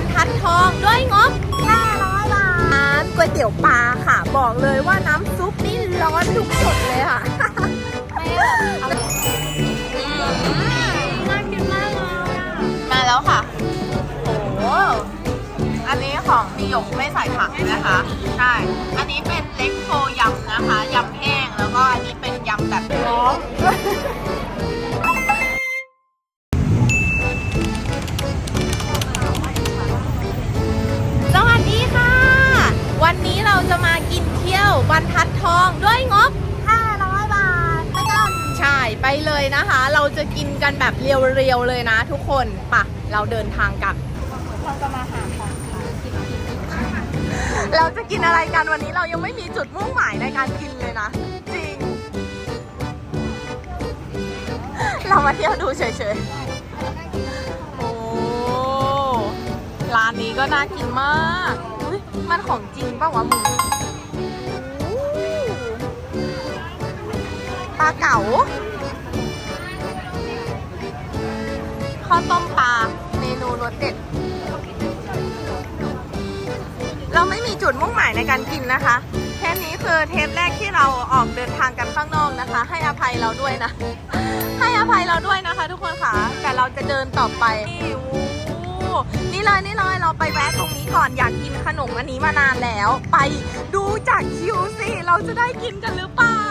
รทัดทองด้วยงบ500บาทร้านก๋วยเตี๋ยวปลาค่ะ บอกเลยว่าน้ำซุปนี่ร้อนทุกจุดเลยค่ะน่ากินมากเลยอะมาแล้วค่ะ โอ้โหอันนี้ของมีหยกไม่ใส่ผักนะคะ ใช่ อันนี้เป็นเล็กโคยำนะคะยำแห้งแล้วก็อันนี้เป็นยำแบบร้อน องด้วยงบ 500 บาทไปกันใช่ไปเลยนะคะ เราจะกินกันแบบเรียวๆเลยนะ ทุกคนปะเราเดินทางกันเราจะมาหาของทานกินกินเราจะกินอะไรกันวันนี้เรายังไม่มีจุดมุ่งหมายในการกินเลยนะ จริง เรามาเที่ยวดูเฉยๆ โอ้ร้านนี้ก็น่ากินมาก อุ๊ยมันของจริงป่าวะมึงาเก๋าข้าวต้มปลาเมนูรสเด็ด เราไม่มีจุดมุ่งหมายในการกินนะคะเทปนี้คือเทปแรกที่เราออกเดินทางกันข้างนอกนะคะ ให้อภัยเราด้วยนะ ให้อภัยเราด้วยนะคะ ทุกคนค่ะ แต่เราจะเดินต่อไปนี่โอ้นี่เลยนี่เลยเราไปแวะตรงนี้ก่อนอยากกินขนมอันนี้มานานแล้ว ไปดูจากคิวสิเราจะได้กินกันหรือเปล่า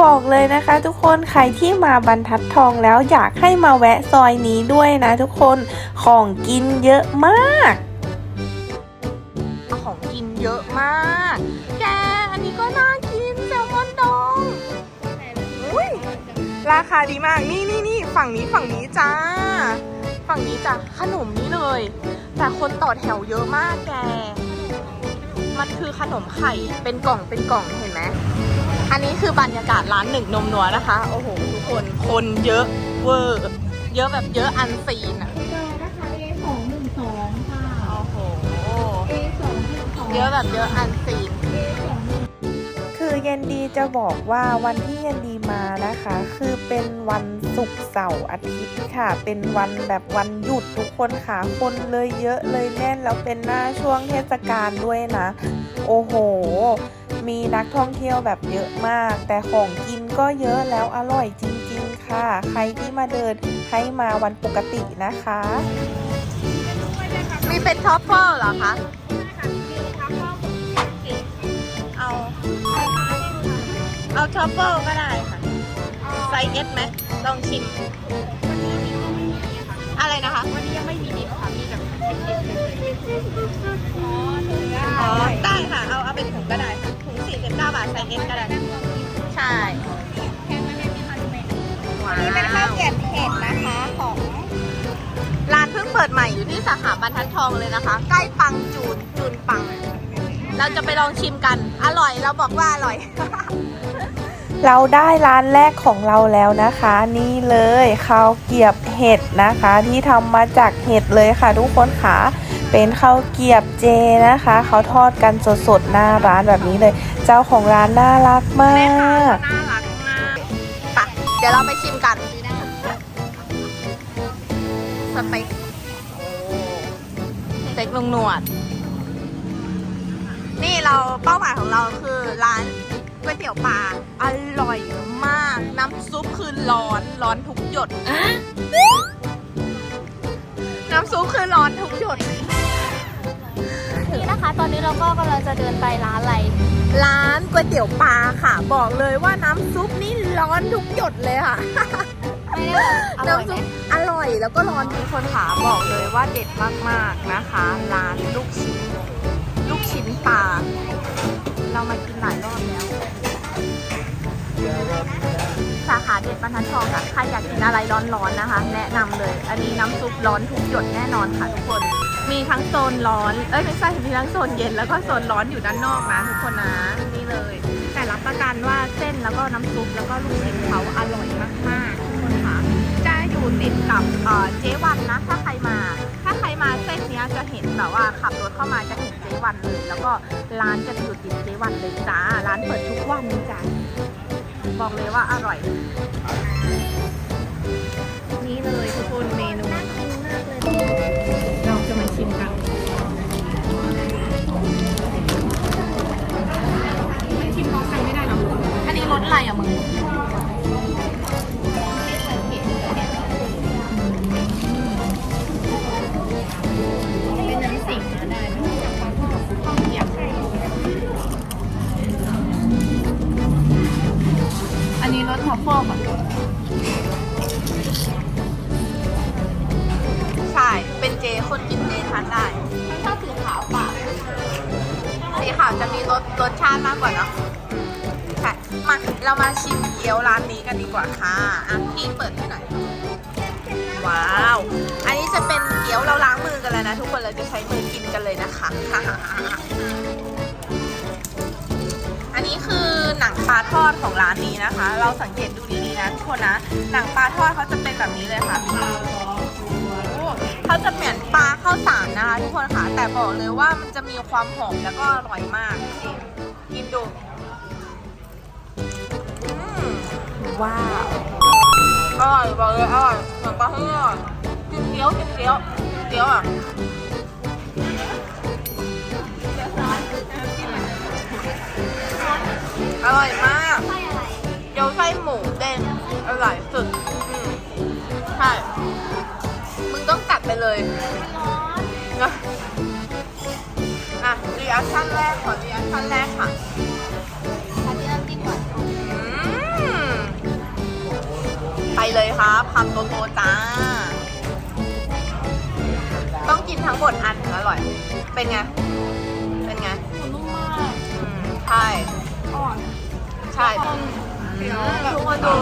บอกเลยนะคะทุกคนใครที่มาบรรทัดทองแล้วอยากให้มาแวะซอยนี้ด้วยนะทุกคนของกินเยอะมาก ของกินเยอะมาก แกอันนี้ก็น่ากินแซลมอนดองอุ้ยราคาดีมากนี่นี่นี่ฝั่งนี้ฝั่งนี้จ้า ฝั่งนี้จ้ะขนมนี้เลย แต่คนต่อแถวเยอะมากแก มันคือขนมไข่เป็นกล่องเป็นกล่องเห็นไหม อันนี้คือบรรยากาศร้านหนึ่งนมนัวนะคะ โอ้โห ทุกคนคนเยอะเวอร์เยอะแบบเยอะอันซีนอะเบอร์นะคะ A สองหนึ่งสองค่ะ โอ้โห A สองหนึ่งสอง เยอะแบบเยอะอันซีนคือเย็นดีจะบอกว่าวันที่เย็นดีมานะคะ คือเป็นวันศุกร์เสาร์อาทิตย์ค่ะ เป็นวันแบบวันหยุดทุกคนค่ะ คนเลยเยอะเลยแน่นแล้วเป็นหน้าช่วงเทศกาลด้วยนะ โอ้โห มีนักท่องเที่ยวแบบเยอะมาก แต่ของกินก็เยอะแล้วอร่อยจริง ๆ ค่ะ ใครที่มาเดินให้มาวันปกตินะคะ มีเป็นท็อปเฟิลเหรอคะ เอา เอาท็อปเฟิลก็ได้ค่ะ ไซส์เอสไหมลองชิม อะไรนะคะ วันนี้ยังไม่มีดิบค่ะ มีแบบอ๋อถึงอ๋อ ได้ค่ะ เอา เอาเป็นถุงก็ได้ค่ะถุง 49 บาทไซส์เอสก็ได้ใช่แค่ไม่ได้มีคันเมนว้านี่เป็นข้าวเกรี๊ยวเผ็ดนะคะของร้านเพิ่งเปิดใหม่อยู่ที่สาขาบรรทัดทองเลยนะคะ ใกล้ปังจูนจูนปัง เราจะไปลองชิมกัน อร่อยเราบอกว่าอร่อย เราได้ร้านแรกของเราแล้วนะคะ นี่เลยข้าวเกรียบเห็ดนะคะ ที่ทำมาจากเห็ดเลยค่ะทุกคนค่ะ เป็นข้าวเกรียบเจนะคะ เขาทอดกันสดๆหน้าร้านแบบนี้เลย เจ้าของร้านน่ารักมาแม่ค้ากก็น่ารักมากไปะเดี๋ยวเราไปชิมกันสเต็กโอ้สเต็กลุงหนวด นี่เราเป้าหมายของเราคือร้านก๋วยเตี๋ยวปลาอร่อยมาก น้ำซุปคือร้อนร้อนทุกหยดน้ำซุปคือร้อนทุกหยด นี่นะคะ ตอนนี้เราก็กำลังจะเดินไปร้านอะไร ร้านก๋วยเตี๋ยวปลาค่ะ บอกเลยว่าน้ำซุปนี่ร้อนทุกหยดเลยค่ะ ไม่ได้แบบอร่อยน้ำไหมซุปอร่อยแล้วก็ร้อนทุกคนค่ะบอกเลยว่าเด็ดมากๆนะคะ ร้านลูกชิ้น ลูกชิ้นปลาเรามากินหลายรอบแล้ว สาขาเด็ดบรรทัดทองอะใครอยากกินอะไรร้อนๆนะคะ แนะนำเลย อันนี้น้ำซุปร้อนทุกหยดแน่นอนค่ะทุกคน มีทั้งโซนร้อน เอ้ยไม่ใช่มีทั้งโซนเย็นแล้วก็โซนร้อนอยู่ด้านนอกนะทุกคนนะนี่เลย แต่รับประกันว่าเส้นแล้วก็น้ำซุปแล้วก็ลูกชิ้นเขาอร่อยมากๆทุกคนค่ะจะอยู่ติดกับเออเจ๊วันนะถ้าใครมา ถ้าใครมาเส้นนี้จะเห็นแบบว่าขับรถเข้ามาจะเห็นเจ๊วันเลยแล้วก็ร้านจะอยู่ติดเจ๊วันเลยจ้าร้านเปิดทุกวันจ้าบอกเลยว่าอร่อย เรามาชิมเกี๊ยวร้านนี้กันดีกว่าค่ะอะพี่เปิดให้หน่อยว้าว อันนี้จะเป็นเกี๊ยวเราล้างมือกันแล้วนะ ทุกคนเราจะใช้มือกินกันเลยนะคะ อันนี้คือหนังปลาทอดของร้านนี้นะคะ เราสังเกตดูดีๆนะทุกคนนะ หนังปลาทอดเขาจะเป็นแบบนี้เลยค่ะเขาจะเหมือนปลาข้าวสารนะคะ ทุกคนค่ะ แต่บอกเลยว่ามันจะมีความหอมแล้วก็อร่อยมากจริงกินดู ว้าวอร่อยบอกเลยอร่อยเหมือนปลาทอดกินเกี๊ยวกินเกี๊ยวกินเกี๊ยวอะอร่อยมากไส้อะไรเกี๊ยวไส้หมูเด้งอร่อยสุดใช่มึงต้องกัดไปเลยร้อนอะอะรีแอคชั่นแรกขอรีแอคชั่นแรกค่ะ ไปเลยครับคำโตๆจ้า ต้องกินทั้งหมดอันถึงอร่อย เป็นไง เป็นไงมันนุ่มมากอืมใช่ อ่อนใช่คนอืมทุกคนดู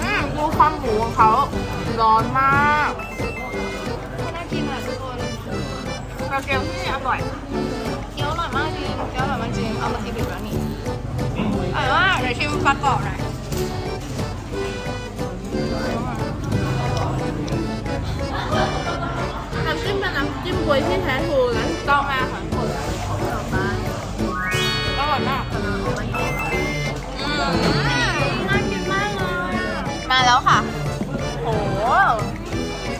อืมดูความหมูของเขาร้อนมากไม่น่ากินอะทุกคนกระเทียมที่นี่อร่อย เกี๊ยวอร่อยมากจริงเกี๊ยวอร่อยมากจริง เอามากินดิบแล้วนี่ อร่อยมากเดี๋ยวชิมปลากรอบหน่อยน้ำจิ้มเป็นน้ำจิ้มบวยที่แท้ทรูและต้องมากค่ะทุกคนอร่อยมากอร่อยมากอืมน่ากินมากเลยอะมาแล้วค่ะ โห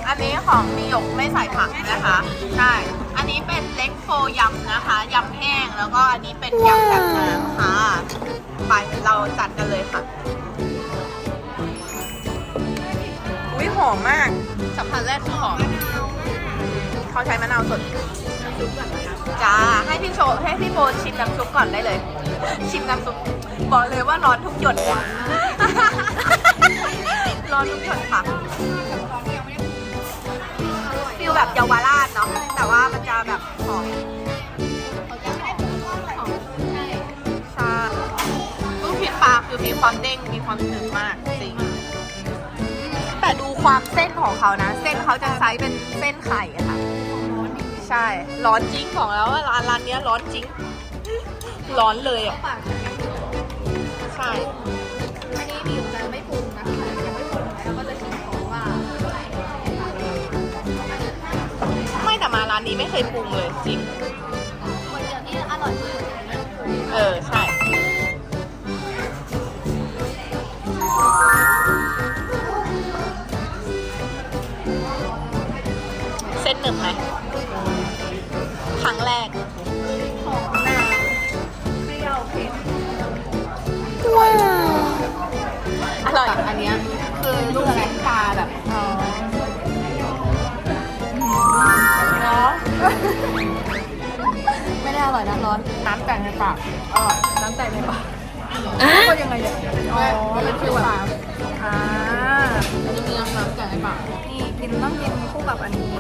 อันนี้ของนิยกไม่ใส่ผักนะคะ ใช่ อันนี้เป็นเล็กโฟยำนะคะยำแห้ง แล้วก็อันนี้เป็นยำแบบน้ำค่ะ ไปเราจัดกันเลยค่ะ อุ้ยหอมมาก สัมผัสแรกคือหอม เขาใช้มะนาวสด จ้า ให้พี่โชว์ให้พี่โบชิมน้ำซุปก่อนได้เลย ชิมน้ำซุป บอกเลยว่าร้อนทุกหยดร้อนทุกหยดค่ะฟิลแบบเยาวราชเนาะ แต่ว่ามันจะแบบหอม คือมีความเด้งมีความหนึบมากจริงแต่ดูความเส้นของเขานะ เส้นเขาจะไซส์เป็นเส้นไข่อะค่ะร้อนจริงใช่ ร้อนจริงของแล้วว่าร้านร้านเนี้ยร้อนจริง ร้อนเลยอะปากจะยังใช่อันนี้มีอยู่จะไม่ปรุงนะคะยังไม่ปรุงแล้วก็จะชิมของว่าไม่แต่มาร้านนี้ไม่เคยปรุงเลยจริงก๋วยเตี๋ยวนี่อร่อยที่สุดเลยนะเออใช่ หนึบไหมครั้งแรกหอมมะนาวเปรี้ยวเผ็ดว้าวอร่อยอันเนี้ยคือลูกชิ้นปลาแบบอ๋อเนาะไม่ได้อร่อยนะร้อนน้ำแตกในปากอร่อยน้ำแตกในปากก็ยังไงเนี่ยอ๋อเป็นฟิวแบบอ่ามันจะมีน้ำน้ำแตกในปากนี่กินต้องกินคู่กับอันนี้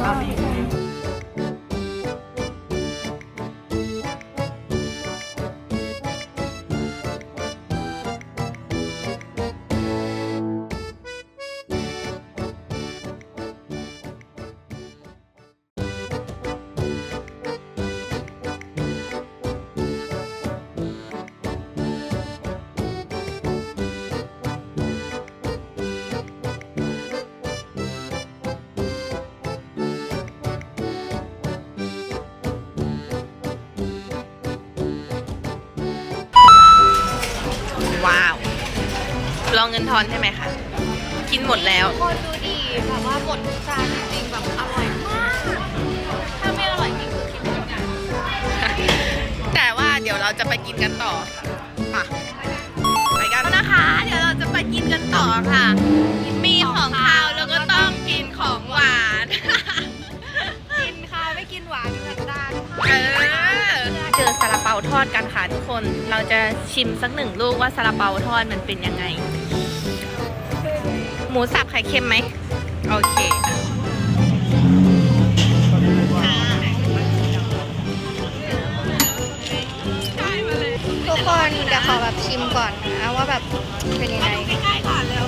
อ รอเงินทอนใช่ไหมคะ กินหมดแล้ว คนดูดีแบบว่าหมดจานจริงๆแบบอร่อยมาก ถ้าไม่อร่อยจริงคือคิดเราจะไปกินกันต่อค่ะไปกันนะคะ เดี๋ยวเราจะไปกินกันต่อค่ะ มีของคาวแล้วก็ต้องกินของหวาน กินข้าวไม่กินหวานกันดานเออเจอซาลาเปาทอดกันค่ะทุกคน เราจะชิมสักหนึ่งลูกว่าซาลาเปาทอดมันเป็นยังไงห มูสับไข่เค็มไหม โอเคทุกคนเดี๋ยวขอแบบชิมก่อนนะว่าแบบเป็นยังไงใกล้ๆก่อนเร็ว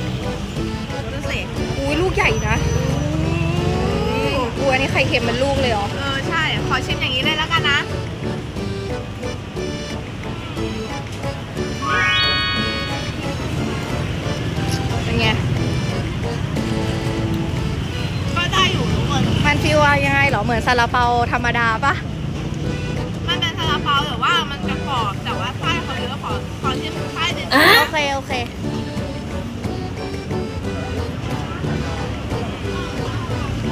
ดูสิอุ้ยลูกใหญ่นะอุ้ยอันนี้ไข่เค็มเป็นลูกเลยเหรอ เออ ใช่ ขอชิมอย่างนี้เลยแล้วกันนะ เหรอเหมือนซาลาเปาธรรมดาปะมันเป็นซาลาเปาแต่ว่ามันจะกรอบแต่ว่าไส้เขาเยอะขอขอชิมไส้หนึ่งโอเคโอเค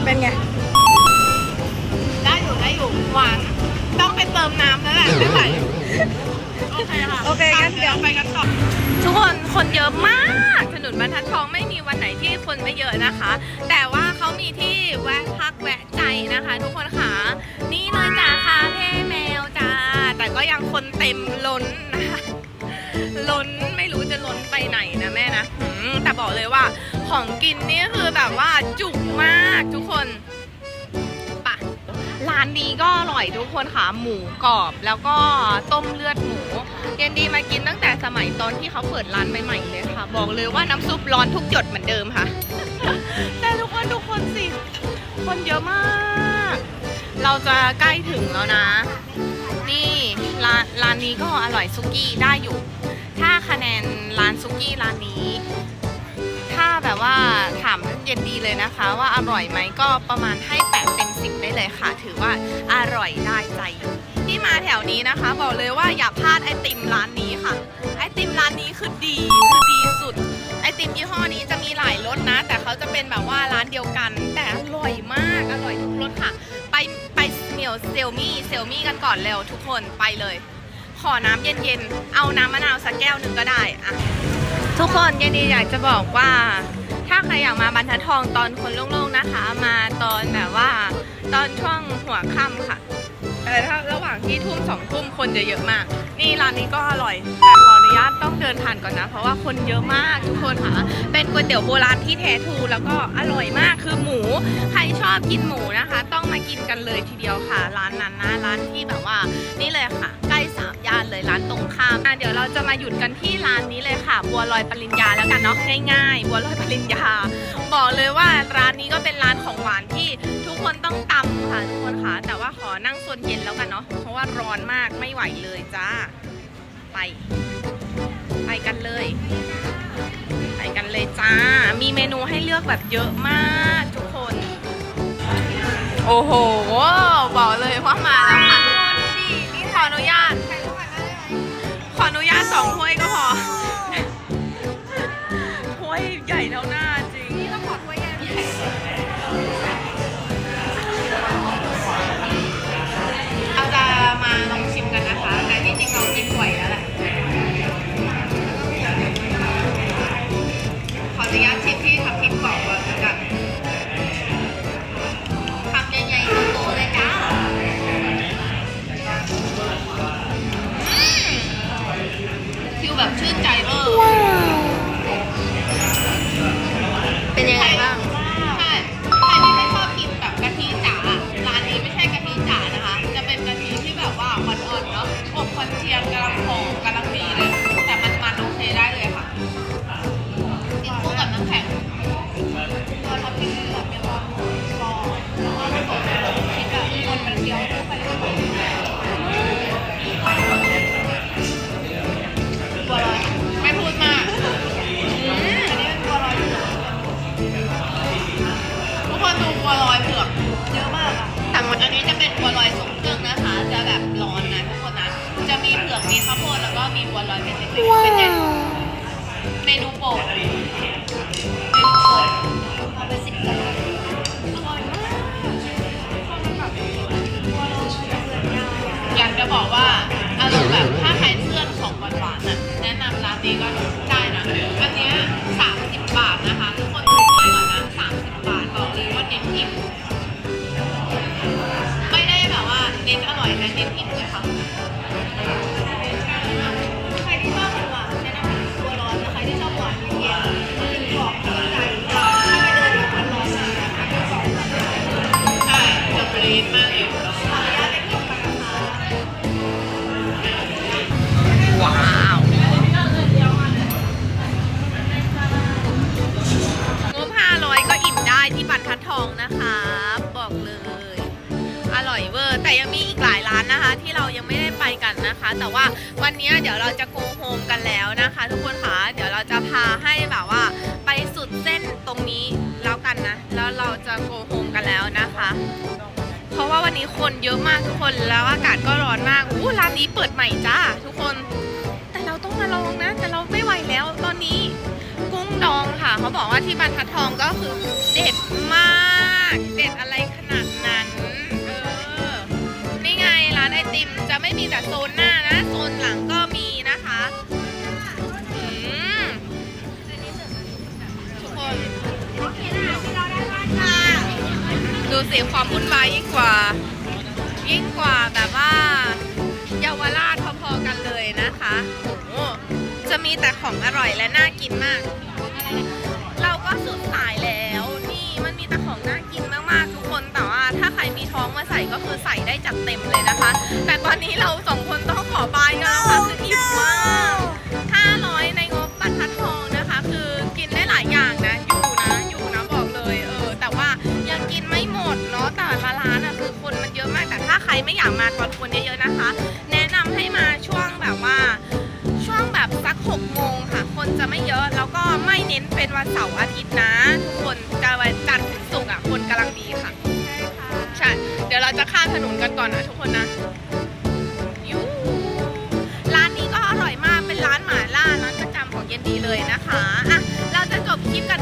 เป็นไงได้อยู่ได้อยู่หวานต้องไปเติมน้ำแล้วแหละไม่ไหวโอเคค่ะโอเคงั้นเดี๋ยวไปกันต่อทุกคนคนเยอะมากถนนบรรทัดทองไม่มีวันไหนที่คนไม่เยอะนะคะ แต่ว่า เขามีที่แวะพักแวะใจนะคะ ทุกคนค่ะ นี่เลยจ้าคาเฟ่แมวจ้า แต่ก็ยังคนเต็มล้นนะคะ ล้นไม่รู้จะล้นไปไหนนะแม่นะแต่บอกเลยว่าของกินนี่คือแบบว่าจุกมากทุกคนปะร้านนี้ก็อร่อยทุกคนค่ะ หมูกรอบแล้วก็ต้มเลือดหมูเย็นดีมากินตั้งแต่สมัยตอนที่เขาเปิดร้านใหม่ๆเลยค่ะ บอกเลยว่าน้ำซุปร้อนทุกหยดเหมือนเดิมค่ะ คนเยอะมาก เราจะใกล้ถึงแล้วนะ นี่ร้านร้านนี้ก็อร่อยซุกี้ได้อยู่ ถ้าคะแนนร้านซุกี้ร้านนี้ ถ้าแบบว่าถามเย็นดีเลยนะคะ ว่าอร่อยไหมก็ประมาณให้แปดเต็มสิบได้เลยค่ะ ถือว่าอร่อยได้ใจอยู่ที่มาแถวนี้นะคะ บอกเลยว่าอย่าพลาดไอติมร้านนี้ค่ะ ไอติมร้านนี้คือดีคือดี ติมยี่ห้อนี้จะมีหลายรสนะ แต่เขาจะเป็นแบบว่าร้านเดียวกัน แต่อร่อยมาก อร่อยทุกรสค่ะ ไปไปเหมียวเซลมี่เซลมี่กันก่อนเร็วทุกคนไปเลย ขอน้ำเย็นๆ เอาน้ำมะนาวสักแก้วหนึ่งก็ได้อะทุกคนย็นดีอยากจะบอกว่า ถ้าใครอยากมาบรรทัดทองตอนคนโล่งๆนะคะ มาตอนแบบว่า ตอนช่วงหัวค่ำค่ะ แต่ถ้าระหว่างที่ทุ่มสองทุ่มคนจะเยอะมาก นี่ร้านนี้ก็อร่อย แต่ขออนุญาตต้องเดินผ่านก่อนนะ เพราะว่าคนเยอะมากทุกคนค่ะ เป็นก๋วยเตี๋ยวโบราณที่แท้ทูแล้วก็อร่อยมากคือหมู ใครชอบกินหมูนะคะ ต้องมากินกันเลยทีเดียวค่ะ ร้านนั้นนะร้านที่แบบว่า นี่เลยค่ะ ใกล้สามย่านเลยร้านตรงข้ามอะเดี๋ยวเราจะมาหยุดกันที่ร้านนี้เลยค่ะ บัวลอยปริญญาแล้วกันเนาะง่ายๆ บัวลอยปริญญา บอกเลยว่าร้านนี้ก็เป็นร้านของหวานที่ คนต้องตำค่ะทุกคนค่ะ แต่ว่าขอนั่งโซนเย็นแล้วกันเนาะ เพราะว่าร้อนมากไม่ไหวเลยจ้า ไป ไปกันเลย ไปกันเลยจ้า มีเมนูให้เลือกแบบเยอะมากทุกคน โอ้โห บอกเลยว่ามาแล้วค่ะทุกคนดีนี่ขออนุญาต ขออนุญาตสองถ้วยก็ วลอยเป็นเล็กๆเป็นไงเมนูโปรดเมนูโปรดเอาไปสิบกันอ แบบว่า ไปสุดเส้นตรงนี้แล้วกันนะ แล้วเราจะโกโฮมกันแล้วนะคะ เพราะว่าวันนี้คนเยอะมากทุกคนแล้วอากาศก็ร้อนมากอู้ร้านนี้เปิดใหม่จ้าทุกคน แต่เราต้องมาลองนะ แต่เราไม่ไหวแล้วตอนนี้กุ้งดองค่ะ เขาบอกว่าที่บรรทัดทองก็คือเด็ดมากเด็ดอะไรขนาดนั้นเออนี่ไงร้านไอติมจะไม่มีแต่โซนหน้า ดูสิความวุ่นวายยิ่งกว่า ยิ่งกว่าแบบว่าเยาวราชพอๆกันเลยนะคะโอ้จะมีแต่ของอร่อยและน่ากินมาก เราก็สุดสายแล้วนี่มันมีแต่ของน่ากินมากๆทุกคนแต่ว่าถ้าใครมีท้องมาใส่ก็คือใส่ได้จัดเต็มเลยนะคะ แต่ตอนนี้เราสองคนต้องขอบายกันแล้วค่ะคืออิ่มมาก รไม่อยากมาตอนคนเยอะๆนะคะ แนะนำให้มาช่วงแบบว่า ช่วงแบบสัก6โมงค่ะ คนจะไม่เยอะแล้วก็ไม่เน้นเป็นวันเสาร์อาทิตย์นะ ทุกคนจะวันจันทร์ถึงศุกร์อะคนกำลังดีค่ะใช่เดี๋ยวเราจะข้ามถนนกันก่อนนะทุกคนนะยูร้านนี้ก็อร่อยมากเป็นร้านหม่าล่าร้านประจำของเย็นดีเลยนะคะอะเราจะจบคลิปกัน